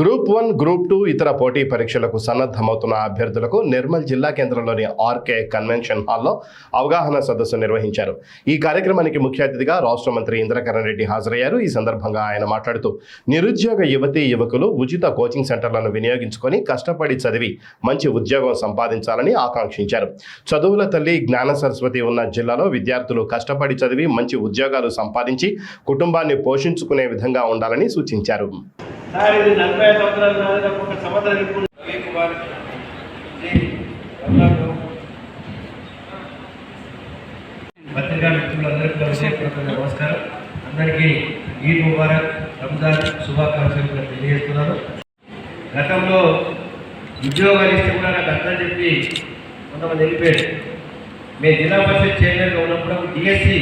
Group one group two ఇతర పోటీ పరీక్షలకు సన్నద్ధమవుతున్న అభ్యర్థులకు నిర్మల్ జిల్లా కేంద్రంలోని ఆర్కే కన్వెన్షన్ హాల్లో అవగాహన సదస్సు నిర్వహించారు. ఈ కార్యక్రమానికి ముఖ్య అతిథిగా రాష్ట్ర మంత్రి ఇంద్రకరణ్ రెడ్డి హాజరయ్యారు. ఈ సందర్భంగా ఆయన మాట్లాడుతూ నిరుద్యోగ యువతీ యువకులు ఉచిత కోచింగ్ సెంటర్లను వినియోగించుకొని కష్టపడి చదివి మంచి ఉద్యోగం సంపాదించాలని ఆకాంక్షించారు. చదువుల తల్లి జ్ఞాన సరస్వతి ఉన్న జిల్లాలో విద్యార్థులు కష్టపడి చదివి మంచి ఉద్యోగాలు సంపాదించి కుటుంబాన్ని పోషించుకునే విధంగా ఉండాలని సూచించారు. సార్ ఇది నలభై ఐదు సంవత్సరాలు నాది నాకు ఒక సంవత్సరం ఇప్పుడు రవి కుమార్ పత్రికా మిత్రులందరికీ నమస్కారం. అందరికీ ఈద్ ముబారక్ రంజాన్ శుభాకాంక్షలు కూడా తెలియజేస్తున్నాను. గతంలో ఉద్యోగాలు ఇస్తే కూడా నాకు అర్థం చెప్పి కొంతమంది వెళ్ళిపోయారు. మేము జిల్లా పరిషత్ చైర్మన్గా ఉన్నప్పుడు డిఎస్సి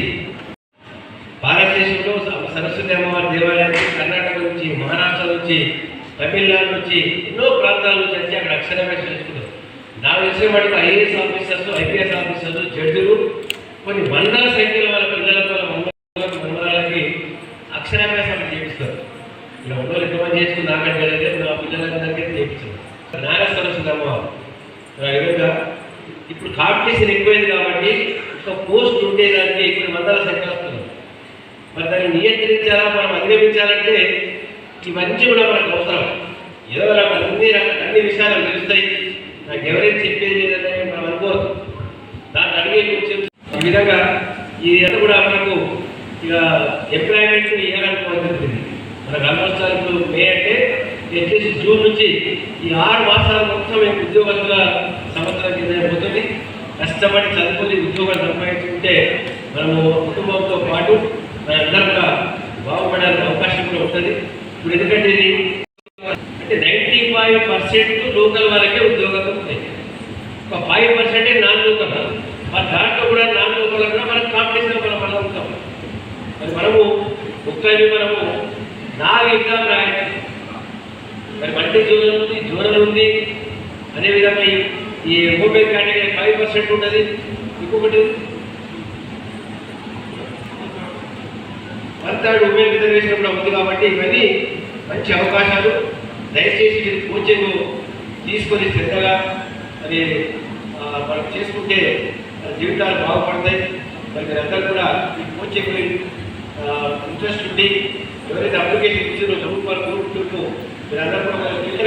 భారతదేశంలో స- సరస్వతి అమ్మవారి దేవాలయానికి కర్ణాటక నుంచి మహారాష్ట్ర నుంచి తమిళనాడు నుంచి ఎన్నో ప్రాంతాల నుంచి వచ్చి అక్కడ అక్షరమే చేసుకున్నారు నాకు తెలిసిన వాటికి ఐఏఎస్ ఆఫీసర్స్ ఐపీఎస్ ఆఫీసర్లు జడ్జిలు కొన్ని వందల సంఖ్యలో వాళ్ళ పిల్లలతో వాళ్ళ మండల మండలాలకి అక్షరాభ్యాసాలు చేపిస్తారు. ఇలా ఉన్నోళ్ళు ఎంతమంది చేసుకుని నాకంటే నా పిల్లలందరికీ చేయించారు నారా సరస్వతి అమ్మవారు ఆ విధంగా ఇప్పుడు కాంపిటీషన్ ఎక్కువైంది కాబట్టి ఒక పోస్ట్ ఉండేదానికి కొన్ని వందల సంఖ్య వస్తుంది మరి దాన్ని నియంత్రించాలా మనం అధిగమించాలంటే ఇవన్నీ కూడా మనకు అవసరం. ఏదో నాకు అన్ని అన్ని విషయాలు తెలుస్తాయి. నాకు ఎవరైనా చెప్పేది లేదని మనం అనుకోవద్దు. దాన్ని అడిగే కొంచెం ఈ విధంగా ఈ అంతా కూడా మనకు ఇక ఎంప్లాయ్మెంట్ ఇవ్వాలనుకోవాల్సింది మన మనకు ఆల్మోస్ట్ ఇప్పుడు మే అంటే అట్లీస్ట్ జూన్ నుంచి ఈ ఆరు మాసాల మొత్తం మేము ఉద్యోగస్తుల సంవత్సరం కింద పోతుంది కష్టపడి చదువుకొని ఉద్యోగాలు సంపాదించుకుంటే మనము కుటుంబంతో పాటు మనందరం కూడా బాగుపడాల్సిన అవకాశం కూడా ఉంటుంది ఇప్పుడు ఎందుకంటే ఇది అంటే నైంటీ ఫైవ్ పర్సెంట్ లోకల్ వాళ్ళకే ఉద్యోగాలు ఉంటాయి ఒక ఫైవ్ పర్సెంటే నాన్ లోకల్ మరి దాంట్లో కూడా నాన్ లోకల్ కూడా మనం కాంపిటీషన్ మనం మనం ఉంటాం. మరి మనము ఒక్కరి మనము నాలుగు ఎగ్జామ్ రాయాలి. మరి మల్టీ జోనల్ ఉంది జోనల్ ఉంది. అదేవిధంగా ఈ ఈ ఓపెన్ కేటగిరీ ఫైవ్ పర్సెంట్ ఉంటుంది. ఇంకొకటి థర్డ్ ఉమెన్ రిజర్వేషన్ కూడా ఉంది కాబట్టి ఇవన్నీ మంచి అవకాశాలు. దయచేసి మీరు కోచింగ్ తీసుకొని శ్రద్ధగా అది మనం చేసుకుంటే జీవితాలు బాగుపడతాయి. మరి మీరందరూ కూడా ఈ కోచింగ్ ఇంట్రెస్ట్ ఉండి ఎవరైతే అప్లికేషన్ ఇచ్చారో చదువుకోవాలి కోరుకుంటూ మీరందరూ కూడా